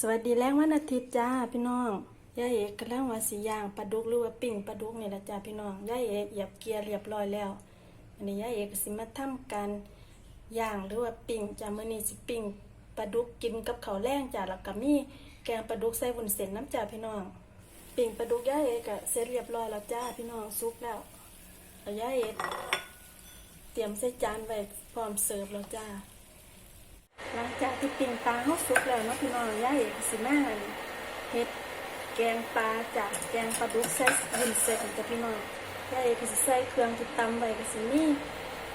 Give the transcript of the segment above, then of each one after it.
สวัสดีแรงวันอาทิตย์จ้าพี่น้องย่าเอกกำลังว่าสีย่างปลาดุกหรือว่าปิ้งปลาดุกนี่แหละจ้าพี่น้องย่าเอกเหยียบเกียร์เรียบร้อยแล้วอันนี้ย่าเอกสิมาทำการย่างหรือว่าปิ้งจ้ามื้อนี้สิปิ้งปลาดุกกินกับข้าวแรงจ้าแล้วก็มีแกงปลาดุกใส่วุ้นเส้นน้ำจ้าพี่น้อง ปิ้งปลาดุกย่าเอกก็เสร็จเรียบร้อยแล้วจ้าพี่น้องสุกแล้วแล้วย่าเอกเตรียมใส่จานไว้พร้อมเสิร์ฟแล้วจ้า หลังจากที่ปิ้งปลาเฮาสุกแล้วเนาะพี่น้องย่าเอกสิมาเฮ็ดแกงปลาจากแกงปลาดุกใส่วุ้นเส้นจ้ะพี่น้องย่าเอกสิใส่เครื่องที่ตำไว้ก็สิมี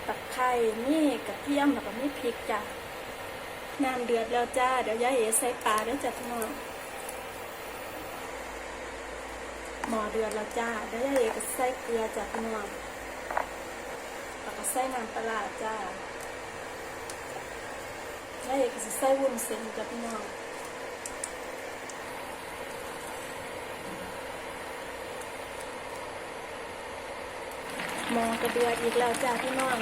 ตะไคร้มีกระเทียมแล้วก็มีพริกจ้ะน้ำเดือดแล้วจ้าเดี๋ยวย่าเอกใส่ปลาด้อจ้ะพี่น้องหม้อเดือดแล้วจ้าเดี๋ยวย่าเอก็ใส่เกลือจ้ะพี่น้องแล้วก็ใส่น้ำปลาจ้า แล้วเอกสิใส่วุ้นเส้นกับพี่น้องมอกระเดือดอีกแล้วจ้าพี่น้อง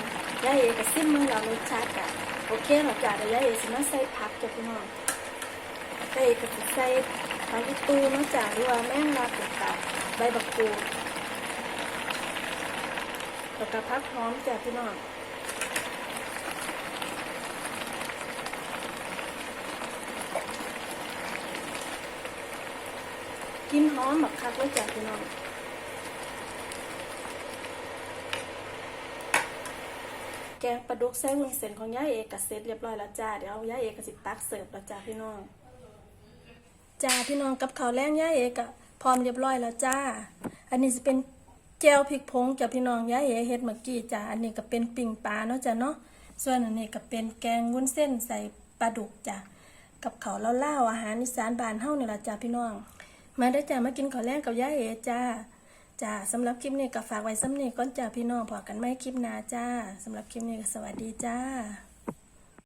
ยายเอกก็ซิมมึงแล้วรสชาติกะโอเคหรอจ้าแต่ยายเอกสิมาใส่ผักจ้ะพี่น้องยายเอกก็สิใส่ผักอีตูนะจ้าหรือว่าแมงลาตุกตาใบบักกูดแล้วก็ผักหอมจ้ะพี่น้อง กินหอมแบบคักเลยจ้ะพี่น้องแกงปลาดุกใส่วุ้นเส้นของย่าเอกก็เสร็จเรียบร้อยแล้วจ้าเดี๋ยวย่าเอกก็สิตักเสิร์ฟแล้วจ้าพี่น้องจ้าพี่น้องกับข้าวแรงย่าเอกพร้อมเรียบร้อยแล้วจ้า อันนี้จะเป็นแก้วพริกผงจ้ะพี่น้องย่าเอกเฮ็ดเมื่อกี้จ้าอันนี้ก็เป็นปิ่งปลาเนาะจ้ะเนาะส่วนอันนี้ก็เป็นแกงวุ้นเส้นใส่ปลาดุกจ้ะกับข้าวเล่าๆอาหารอีสานบ้านเฮาเนี่ยละจ้าพี่น้อง มาได้จ้ามากินข้าวแรงกับย่าเอจ้าจ้าสำหรับคลิปนี้ก็ฝากไว้สำนี่ก่อนจ้าพี่น้องพอกันไม่คลิปหน้าจ้าสำหรับคลิปนี้ก็สวัสดีจ้า